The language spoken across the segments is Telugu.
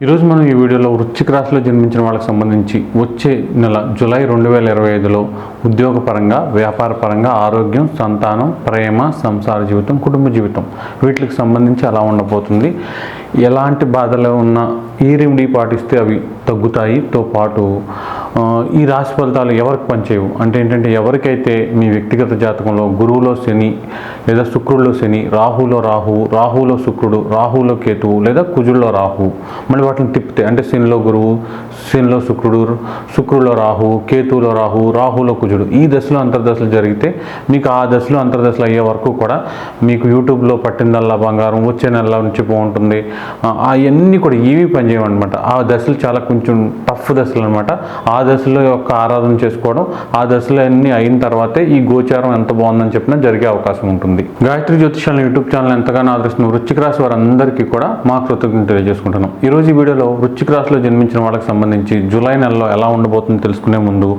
ఈరోజు మనం ఈ వీడియోలో వృశ్చిక రాశిలో జన్మించిన వాళ్ళకి సంబంధించి వచ్చే నెల జూలై రెండు వేల ఇరవై ఐదులో ఉద్యోగపరంగా వ్యాపారపరంగా ఆరోగ్యం సంతానం ప్రేమ సంసార జీవితం కుటుంబ జీవితం వీటికి సంబంధించి అలా ఉండబోతుంది. ఎలాంటి బాధలు ఉన్నా ఈ రెమెడీ పాటిస్తే అవి తగ్గుతాయితో పాటు ఈ రాశి ఫలితాలు ఎవరికి పనిచేయవు? అంటే ఏంటంటే ఎవరికైతే మీ వ్యక్తిగత జాతకంలో గురువులో శని లేదా శుక్రుడిలో శని రాహులో రాహువు రాహులో శుక్రుడు రాహులో కేతువు లేదా కుజుల్లో రాహువు మళ్ళీ వాటిని తిప్పితే అంటే శనిలో గురువు శనిలో శుక్రుడు శుక్రులో రాహువు కేతువులో రాహువు రాహులో కుజుడు. ఈ దశలో అంతర్దశలు జరిగితే మీకు ఆ దశలో అంతర్దశలు అయ్యే వరకు కూడా మీకు యూట్యూబ్లో పట్టిందల్లా బంగారం వచ్చే నెల నుంచి బాగుంటుంది అవన్నీ కూడా ఏవి పనిచేయమన్నమాట ఆ దశలు చాలా కొంచెం టఫ్ దశలు అనమాట ఆ దశలో యొక్క ఆరాధన చేసుకోవడం ఆ దశలో అన్నీ అయిన తర్వాతే ఈ గోచారం ఎంత బాగుందని చెప్పినా జరిగే అవకాశం ఉంటుంది. గాయత్రి జ్యోతిషాలను యూట్యూబ్ ఛానల్ ఎంతగానో ఆదరిస్తున్న వృచ్చిక రాశి వారందరికీ కూడా మా కృతజ్ఞతలు తెలియజేసుకుంటున్నాం. ఈ రోజు ఈ వీడియోలో వృచ్చిక రాశిలో జన్మించిన వాళ్ళకి సంబంధించి జూలై నెలలో ఎలా ఉండబోతుందో తెలుసుకునే ముందు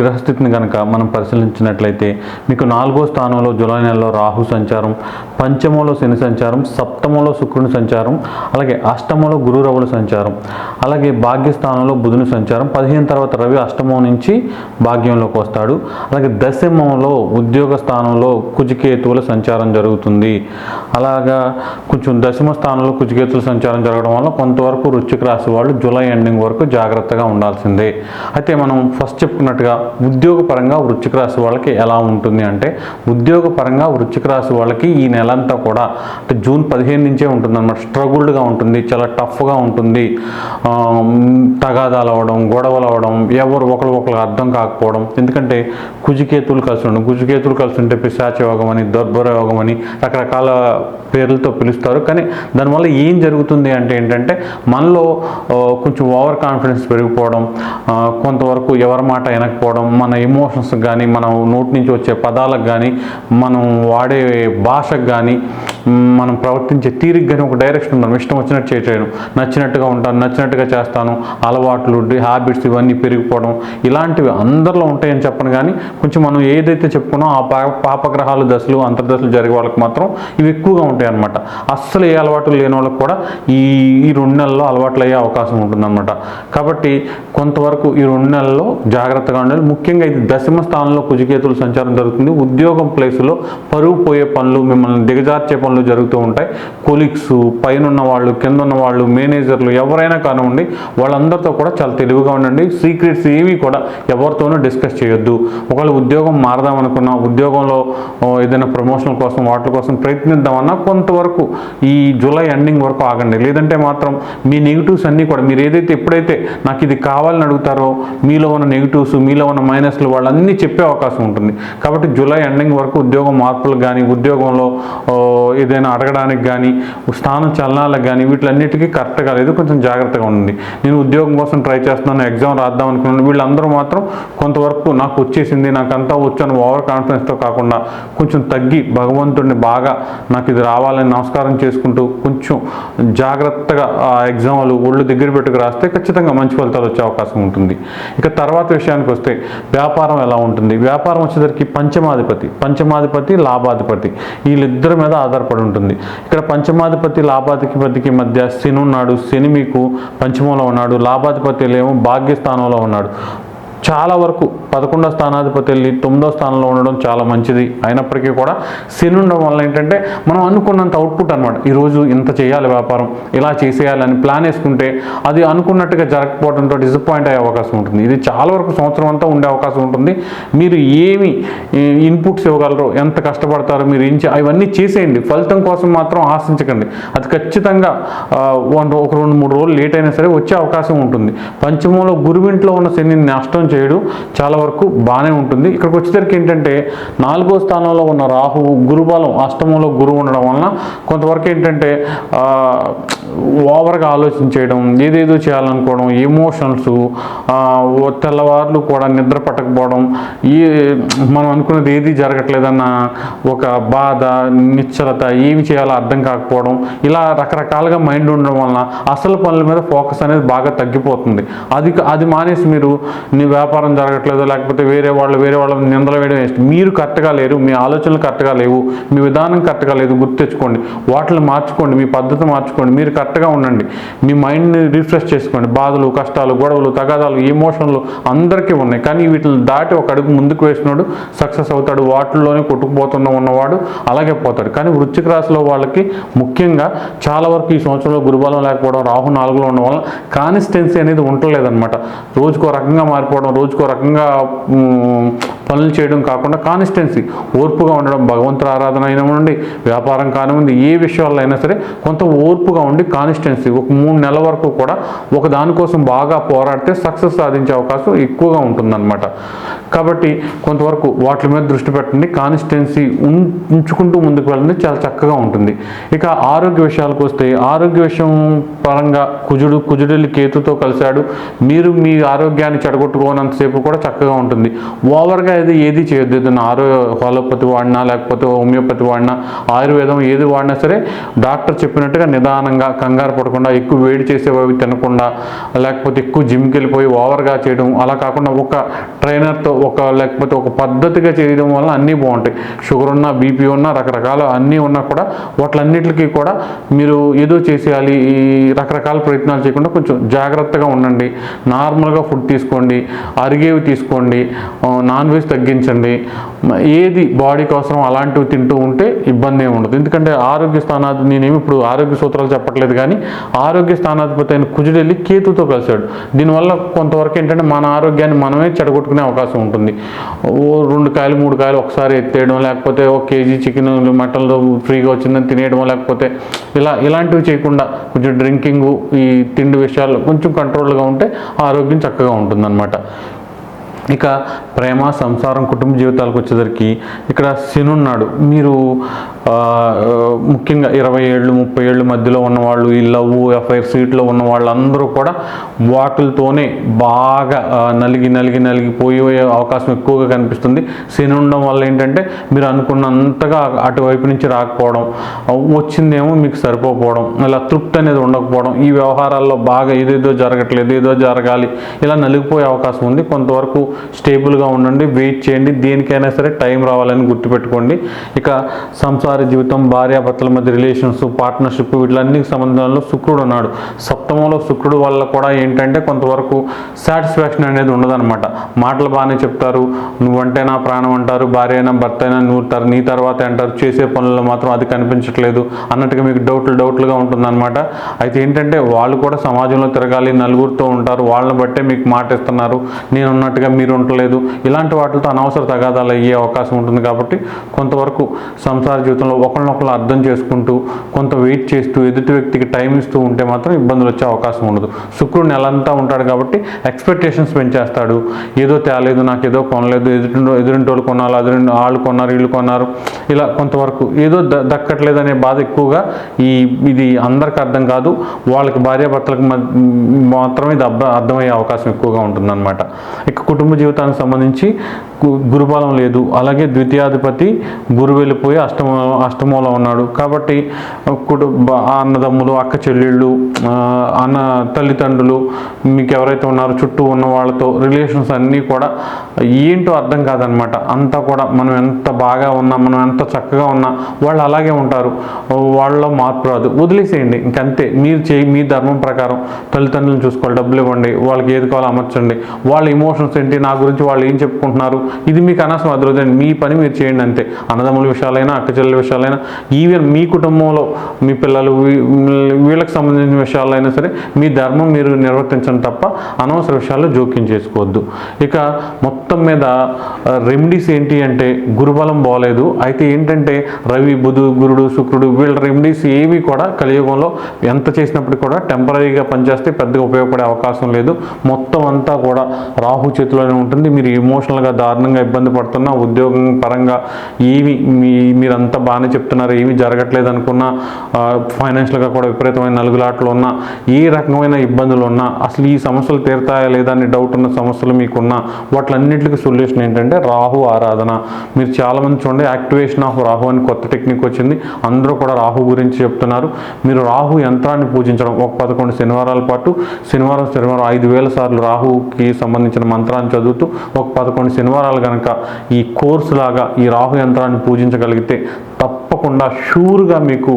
గ్రహస్థితిని కనుక మనం పరిశీలించినట్లయితే మీకు నాలుగో స్థానంలో జూలై నెలలో రాహు సంచారం పంచమంలో శని సంచారం సప్తమంలో శుక్రుని సంచారం అలాగే అష్టమంలో గురు రవుల సంచారం అలాగే భాగ్యస్థానంలో బుధుని సంచారం పదిహేను తర్వాత రవి అష్టమం నుంచి భాగ్యంలోకి వస్తాడు. అలాగే దశమంలో ఉద్యోగ స్థానంలో కుజికేతువుల సంచారం జరుగుతుంది. అలాగా కొంచెం దశమ స్థానంలో కుజికేతుల సంచారం జరగడం వల్ల కొంతవరకు వృశ్చిక రాశి వాళ్ళు జూలై ఎండింగ్ వరకు జాగ్రత్తగా ఉండాల్సిందే. అయితే మనం ఫస్ట్ చెప్పుకున్నట్టుగా ఉద్యోగపరంగా వృచ్చిక రాశి వాళ్ళకి ఎలా ఉంటుంది అంటే ఉద్యోగపరంగా వృచ్చిక రాశి వాళ్ళకి ఈ నెలంతా కూడా అంటే జూన్ పదిహేను నుంచే ఉంటుంది అనమాట స్ట్రగుల్డ్గా ఉంటుంది చాలా టఫ్గా ఉంటుంది. తగాదాలు అవ్వడం గొడవలు అవ్వడం ఎవరు ఒకరు ఒకరు అర్థం కాకపోవడం. ఎందుకంటే కుజికేతులు కలిసి ఉండడం కుజికేతులు కలిసి ఉంటే పిశాచ యోగం అని దర్భర యోగం అని రకరకాల పేర్లతో పిలుస్తారు. కానీ దానివల్ల ఏం జరుగుతుంది అంటే ఏంటంటే మనలో కొంచెం ఓవర్ కాన్ఫిడెన్స్ పెరిగిపోవడం కొంతవరకు ఎవరి మాట వినకపోవడం మన ఎమోషన్స్ కానీ మనం నోటి నుంచి వచ్చే పదాలకు కానీ మనం వాడే భాషకు కానీ మనం ప్రవర్తించే తీరిగ్గా ఒక డైరెక్షన్ ఉంది. ఇష్టం వచ్చినట్టు చేయడం నచ్చినట్టుగా ఉంటాను నచ్చినట్టుగా చేస్తాను. అలవాట్లు హ్యాబిట్స్ ఇవన్నీ పెరిగిపోవడం ఇలాంటివి అందరిలో ఉంటాయని చెప్పను కానీ కొంచెం మనం ఏదైతే చెప్పుకున్నామో ఆ పా పాపగ్రహాలు దశలు అంతర్దశలు జరిగే వాళ్ళకి మాత్రం ఇవి ఎక్కువగా ఉంటాయి అన్నమాట. అస్సలు ఏ అలవాట్లు లేని వాళ్ళకి కూడా ఈ ఈ రెండు నెలల్లో అలవాట్లు అయ్యే అవకాశం ఉంటుందన్నమాట. కాబట్టి కొంతవరకు ఈ రెండు నెలల్లో జాగ్రత్తగా ఉండాలి. ముఖ్యంగా ఇది దశమ స్థానంలో కుజికేతులు సంచారం జరుగుతుంది. ఉద్యోగం ప్లేసులో పరువు పోయే పనులు మిమ్మల్ని దిగజార్చే పనులు జరుగుతూ ఉంటాయి. కొలీగ్స్ పైన ఉన్న వాళ్ళు కింద ఉన్న వాళ్ళు మేనేజర్లు ఎవరైనా కానివ్వండి వాళ్ళందరితో కూడా చాలా తెలివిగా ఉండండి. సీక్రెట్స్ ఏవి కూడా ఎవరితోనూ డిస్కస్ చేయొద్దు. ఒకవేళ ఉద్యోగం మారదాం అనుకున్నా ఉద్యోగంలో ఏదైనా ప్రమోషన్ కోసం వాటి కోసం ప్రయత్నిద్దామన్నా కొంతవరకు ఈ జూలై ఎండింగ్ వరకు ఆగండి. లేదంటే మాత్రం మీ నెగిటివ్స్ అన్నీ కూడా మీరు ఏదైతే ఎప్పుడైతే నాకు ఇది కావాలని అడుగుతారో మీలో ఉన్న నెగిటివ్స్ మీలో ఉన్న మైనస్లు వాళ్ళన్నీ చెప్పే అవకాశం ఉంటుంది. కాబట్టి జూలై ఎండింగ్ వరకు ఉద్యోగం మార్పులు కానీ ఉద్యోగంలో ఏదైనా అడగడానికి కానీ స్థానం చలనాలకు కానీ వీటిలన్నిటికీ కరెక్ట్గా లేదు. కొంచెం జాగ్రత్తగా ఉండండి. నేను ఉద్యోగం కోసం ట్రై చేస్తున్నాను ఎగ్జామ్ రాద్దాం అనుకున్నాను. వీళ్ళందరూ మాత్రం కొంతవరకు నాకు వచ్చేసింది నాకు అంతా వచ్చాను ఓవర్ కాన్ఫిడెన్స్తో కాకుండా కొంచెం తగ్గి భగవంతుడిని బాగా నాకు ఇది రావాలని నమస్కారం చేసుకుంటూ కొంచెం జాగ్రత్తగా ఆ ఎగ్జామ్లు ఒళ్ళు దగ్గర పెట్టుకు రాస్తే ఖచ్చితంగా మంచి ఫలితాలు వచ్చే అవకాశం ఉంటుంది. ఇక తర్వాత విషయానికి వస్తే వ్యాపారం ఎలా ఉంటుంది? వ్యాపారం వచ్చేసరికి పంచమాధిపతి పంచమాధిపతి లాభాధిపతి. వీళ్ళిద్దరి మీద ఆధారపడి ఉంటుంది. ఇక్కడ పంచమాధిపతి లాభాధిపతికి మధ్య శని ఉన్నాడు. శని మీకు పంచమంలో ఉన్నాడు. లాభాధిపతిలో ఏమో భాగ్యస్థానంలో ఉన్నాడు. చాలా వరకు పదకొండో స్థానాధిపతి వెళ్ళి తొమ్మిదో స్థానంలో ఉండడం చాలా మంచిది. అయినప్పటికీ కూడా శని ఉండడం వల్ల ఏంటంటే మనం అనుకున్నంత అవుట్పుట్ అనమాట ఈరోజు ఇంత చేయాలి వ్యాపారం ఇలా చేసేయాలని ప్లాన్ వేసుకుంటే అది అనుకున్నట్టుగా జరగకపోవడంతో డిసప్పాయింట్ అయ్యే అవకాశం ఉంటుంది. ఇది చాలా వరకు సంవత్సరం అంతా ఉండే అవకాశం ఉంటుంది. మీరు ఏమి ఇన్పుట్స్ ఇవ్వగలరు ఎంత కష్టపడతారో మీరు ఏం అవన్నీ చేసేయండి. ఫలితం కోసం మాత్రం ఆశించకండి. అది ఖచ్చితంగా వన్ ఒక రెండు మూడు రోజులు లేట్ అయినా సరే వచ్చే అవకాశం ఉంటుంది. పంచమంలో గురువింట్లో ఉన్న శని నష్టం చేయడు. చాలా వరకు బాగానే ఉంటుంది. ఇక్కడికి వచ్చేసరికి ఏంటంటే నాలుగో స్థానంలో ఉన్న రాహువు గురుబలం అష్టమంలో గురువు ఉండడం వలన కొంతవరకు ఏంటంటే ఓవర్గా ఆలోచించేయడం ఏదేదో చేయాలనుకోవడం ఎమోషన్స్ తెల్లవార్లు కూడా నిద్ర పట్టకపోవడం ఈ మనం అనుకున్నది ఏది జరగట్లేదన్న ఒక బాధ నిశ్చలత ఏమి చేయాలో అర్థం కాకపోవడం ఇలా రకరకాలుగా మైండ్ ఉండడం వలన అసలు పనుల మీద ఫోకస్ అనేది బాగా తగ్గిపోతుంది. అది అది మానేసి మీరు నీ వ్యాపారం జరగట్లేదు లేకపోతే వేరే వాళ్ళు వేరే వాళ్ళ నిందలు వేయడం వేస్ట్. మీరు కరెక్ట్గా లేరు మీ ఆలోచనలు కరెక్ట్గా లేవు మీ విధానం కరెక్ట్గా లేదు గుర్తు తెచ్చుకోండి. వాటిని మార్చుకోండి మీ పద్ధతి మార్చుకోండి మీరు కరెక్ట్గా ఉండండి. మీ మైండ్ని రిఫ్రెష్ చేసుకోండి. బాధలు కష్టాలు గొడవలు తగాదాలు ఎమోషన్లు అందరికీ ఉన్నాయి. కానీ వీటిని దాటి ఒక అడుగు ముందుకు వేసినాడు సక్సెస్ అవుతాడు వాటిల్లోనే కొట్టుకుపోతున్న ఉన్నవాడు అలాగే పోతాడు. కానీ వృశ్చిక రాశిలో వాళ్ళకి ముఖ్యంగా చాలా వరకు ఈ సంవత్సరంలో గురుబలం లేకపోవడం రాహు నాలుగులో ఉండడం వల్ల కాన్సిస్టెన్సీ అనేది ఉండలేదన్నమాట. రోజుకో రకంగా మారిపోవడం రోజుకో రకంగా పనులు చేయడం కాకుండా కాన్స్టెన్సీ ఓర్పుగా ఉండడం భగవంతుడు ఆరాధన అయినవ్వండి వ్యాపారం కానివ్వండి ఏ విషయాల్లో అయినా సరే కొంత ఓర్పుగా ఉండి కాన్స్టెన్సీ ఒక మూడు నెలల వరకు కూడా ఒక దానికోసం బాగా పోరాడితే సక్సెస్ సాధించే అవకాశం ఎక్కువగా ఉంటుందన్నమాట. కాబట్టి కొంతవరకు వాటి మీద దృష్టి పెట్టండి కాన్స్టెన్సీ ఉం- ఉంచుకుంటూ ముందుకు వెళ్ళండి చాలా చక్కగా ఉంటుంది. ఇక ఆరోగ్య విషయాలకు వస్తే ఆరోగ్య విషయం పరంగా కుజుడు కుజుడులు కేతుతో కలిశాడు. మీరు మీ ఆరోగ్యాన్ని చెడగొట్టుకోనంతసేపు కూడా చక్కగా ఉంటుంది. ఓవర్గా ఇది ఏది చేయొద్దు. ఏదైనా ఆరో హోలోపతి వాడినా లేకపోతే హోమియోపతి వాడినా ఆయుర్వేదం ఏది వాడినా సరే డాక్టర్ చెప్పినట్టుగా నిదానంగా కంగారు పడకుండా ఎక్కువ వేడి చేసేవి తినకుండా లేకపోతే ఎక్కువ జిమ్కి వెళ్ళిపోయి ఓవర్గా చేయడం అలా కాకుండా ఒక ట్రైనర్తో ఒక లేకపోతే ఒక పద్ధతిగా చేయడం వల్ల అన్నీ బాగుంటాయి. షుగర్ ఉన్నా బీపీ ఉన్నా రకరకాల అన్నీ ఉన్నా కూడా వాటిలన్నిటికీ కూడా మీరు ఏదో చేసేయాలి ఈ రకరకాల ప్రయత్నాలు చేయకుండా కొంచెం జాగ్రత్తగా ఉండండి. నార్మల్గా ఫుడ్ తీసుకోండి అరిగేవి తీసుకోండి నాన్ వెజ్ తగ్గించండి. ఏది బాడీకి అవసరం అలాంటివి తింటూ ఉంటే ఇబ్బంది ఏమి ఉండదు. ఎందుకంటే ఆరోగ్య స్థానాధి నేనేమి ఇప్పుడు ఆరోగ్య సూత్రాలు చెప్పట్లేదు కానీ ఆరోగ్య స్థానాధిపతి అయిన కుజుడెళ్ళి కేతుతో కలిశాడు. దీనివల్ల కొంతవరకు ఏంటంటే మన ఆరోగ్యాన్ని మనమే చెడగొట్టుకునే అవకాశం ఉంటుంది. ఓ రెండు కాయలు మూడు కాయలు ఒకసారి ఎత్తేయడం లేకపోతే ఒక కేజీ చికెన్ మటన్లో ఫ్రీగా వచ్చిందని తినేయడం లేకపోతే ఇలా ఇలాంటివి చేయకుండా కొంచెం డ్రింకింగ్ ఈ తిండి విషయాలు కొంచెం కంట్రోల్గా ఉంటే ఆరోగ్యం చక్కగా ఉంటుందన్నమాట. ఇక ప్రేమ సంసారం కుటుంబ జీవితాలకు వచ్చేసరికి ఇక్కడ శని ఉన్నాడు. మీరు ముఖ్యంగా ఇరవై ఏళ్ళు ముప్పై ఏళ్ళు మధ్యలో ఉన్నవాళ్ళు ఈ లవ్ ఎఫ్ఐఆర్ సీట్లో ఉన్న వాళ్ళందరూ కూడా వాటిలతోనే బాగా నలిగి నలిగి నలిగిపోయే అవకాశం ఎక్కువగా కనిపిస్తుంది. శని ఉండడం వల్ల ఏంటంటే మీరు అనుకున్నంతగా అటువైపు నుంచి రాకపోవడం వచ్చిందేమో మీకు సరిపోకపోవడం ఇలా తృప్తి అనేది ఉండకపోవడం ఈ వ్యవహారాల్లో బాగా ఏదేదో జరగట్లేదు ఏదో జరగాలి ఇలా నలిగిపోయే అవకాశం ఉంది. కొంతవరకు స్టేబుల్గా ఉండండి వెయిట్ చేయండి దేనికైనా సరే టైం రావాలని గుర్తుపెట్టుకోండి. ఇక సంసార జీవితం భార్యాభర్తల మధ్య రిలేషన్స్ పార్ట్నర్షిప్ వీటిలన్నీ సంబంధాల్లో శుక్రుడు ఉన్నాడు. సప్తమంలో శుక్రుడు వల్ల కూడా ఏంటంటే కొంతవరకు సాటిస్ఫాక్షన్ అనేది ఉండదన్నమాట. మాటలు బాగానే చెప్తారు. నువ్వంటే నా ప్రాణం అంటారు భార్య అయినా భర్త అయినా నువ్వు తర్ నీ తర్వాత అంటారు. చేసే పనుల్లో మాత్రం అది కనిపించట్లేదు. అన్నట్టుగా మీకు డౌట్లు డౌట్లుగా ఉంటుందన్నమాట. అయితే ఏంటంటే వాళ్ళు కూడా సమాజంలో తిరగాలి నలుగురితో ఉంటారు. వాళ్ళని బట్టే మీకు మాట ఇస్తున్నారు. నేను ఉన్నట్టుగా మీరు ఉండలేదు. ఇలాంటి వాటితో అనవసర తగాదాలు అయ్యే అవకాశం ఉంటుంది కాబట్టి కొంతవరకు సంసార జీవితం జీవితంలో ఒకరినొకరు అర్థం చేసుకుంటూ కొంత వెయిట్ చేస్తూ ఎదుటి వ్యక్తికి టైం ఇస్తూ ఉంటే మాత్రం ఇబ్బందులు వచ్చే అవకాశం ఉండదు. శుక్రుడు నెలంతా ఉంటాడు కాబట్టి ఎక్స్పెక్టేషన్స్ పెంచేస్తాడు. ఏదో తేలేదు నాకు ఏదో కొనలేదు ఎదుటి ఎదురింటి వాళ్ళు కొనాలి ఎదురు వాళ్ళు కొన్నారు వీళ్ళు కొన్నారు. ఇలా కొంతవరకు ఏదో ద దక్కట్లేదు అనే బాధ ఎక్కువగా ఈ ఇది అందరికి అర్థం కాదు. వాళ్ళకి భార్యాభర్తలకు మాత్రమే ఇది అర్థమయ్యే అవకాశం ఎక్కువగా ఉంటుందన్నమాట. ఇక కుటుంబ జీవితానికి సంబంధించి గురుబలం లేదు. అలాగే ద్వితీయాధిపతి గురు వెళ్ళిపోయి అష్టమ అష్టమంలో ఉన్నాడు. కాబట్టి కుటుంబ అన్నదమ్ములు అక్క చెల్లెళ్ళు అన్న తల్లిదండ్రులు మీకు ఎవరైతే ఉన్నారో చుట్టూ ఉన్న వాళ్ళతో రిలేషన్స్ అన్నీ కూడా ఏంటో అర్థం కాదనమాట. అంతా కూడా మనం ఎంత బాగా ఉన్నా మనం ఎంత చక్కగా ఉన్నా వాళ్ళు అలాగే ఉంటారు. వాళ్ళలో మార్పు రాదు. వదిలేసేయండి. ఇంకంతే. మీరు చేయి మీ ధర్మం ప్రకారం తల్లిదండ్రులను చూసుకోవాలి. డబ్బులు ఇవ్వండి. వాళ్ళకి ఏది కావాలో అమర్చండి. వాళ్ళ ఇమోషన్స్ ఏంటి? నా గురించి వాళ్ళు ఏం చెప్పుకుంటున్నారు? ఇది మీకు అనవసరం అది మీ పని మీరు చేయండి అంతే. అన్నదమ్ముల విషయాలైనా అక్కచెల్లెల విషయాలైనా ఈవెన్ మీ కుటుంబంలో మీ పిల్లలు వీళ్ళకి సంబంధించిన విషయాలైనా సరే మీ ధర్మం మీరు నిర్వర్తించడం తప్ప అనవసర విషయాల్లో జోక్యం చేసుకోవద్దు. ఇక మొత్తం మీద రెమెడీస్ ఏంటి అంటే గురుబలం బాగలేదు అయితే ఏంటంటే రవి బుధు గురుడు శుక్రుడు వీళ్ళ రెమెడీస్ ఏవి కూడా కలియుగంలో ఎంత చేసినప్పటికీ కూడా టెంపరీగా పనిచేస్తే పెద్దగా ఉపయోగపడే అవకాశం లేదు. మొత్తం అంతా కూడా రాహు చేతిలోనే ఉంటుంది. మీరు ఎమోషనల్గా దారి దారుణంగా ఇబ్బంది పడుతున్నా ఉద్యోగం పరంగా ఏమి మీ మీరంతా బాగానే చెప్తున్నారు ఏమీ జరగట్లేదు అనుకున్నా ఫైనాన్షియల్గా కూడా విపరీతమైన నలుగులాట్లు ఉన్నా ఏ రకమైన ఇబ్బందులు ఉన్నా అసలు ఈ సమస్యలు తీరుతాయా లేదా అని డౌట్ ఉన్న సమస్యలు మీకున్నా వాటిలన్నింటికి సొల్యూషన్ ఏంటంటే రాహు ఆరాధన. మీరు చాలామంది చూడండి యాక్టివేషన్ ఆఫ్ రాహు అని కొత్త టెక్నిక్ వచ్చింది. అందరూ కూడా రాహు గురించి చెప్తున్నారు. మీరు రాహు యంత్రాన్ని పూజించడం ఒక పదకొండు శనివారాల పాటు శనివారం శనివారం ఐదు వేల సార్లు రాహుకి సంబంధించిన మంత్రాన్ని చదువుతూ ఒక పదకొండు శనివారాలు కనుక ఈ కోర్సు లాగా ఈ రాహు యంత్రాన్ని పూజించగలిగితే తప్పకుండా షూర్గా మీకు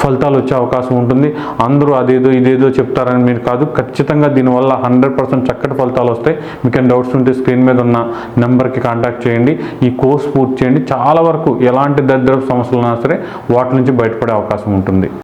ఫలితాలు వచ్చే అవకాశం ఉంటుంది. అందరూ అదేదో ఇదేదో చెప్తారని మీరు కాదు. ఖచ్చితంగా దీనివల్ల హండ్రెడ్ పర్సెంట్ చక్కటి ఫలితాలు వస్తాయి. మీకు డౌట్స్ ఉంటే స్క్రీన్ మీద ఉన్న నెంబర్కి కాంటాక్ట్ చేయండి. ఈ కోర్స్ పూర్తి చేయండి. చాలా వరకు ఎలాంటి దరిద్రపు సమస్యలు ఉన్నా సరే వాటి నుంచి బయటపడే అవకాశం ఉంటుంది.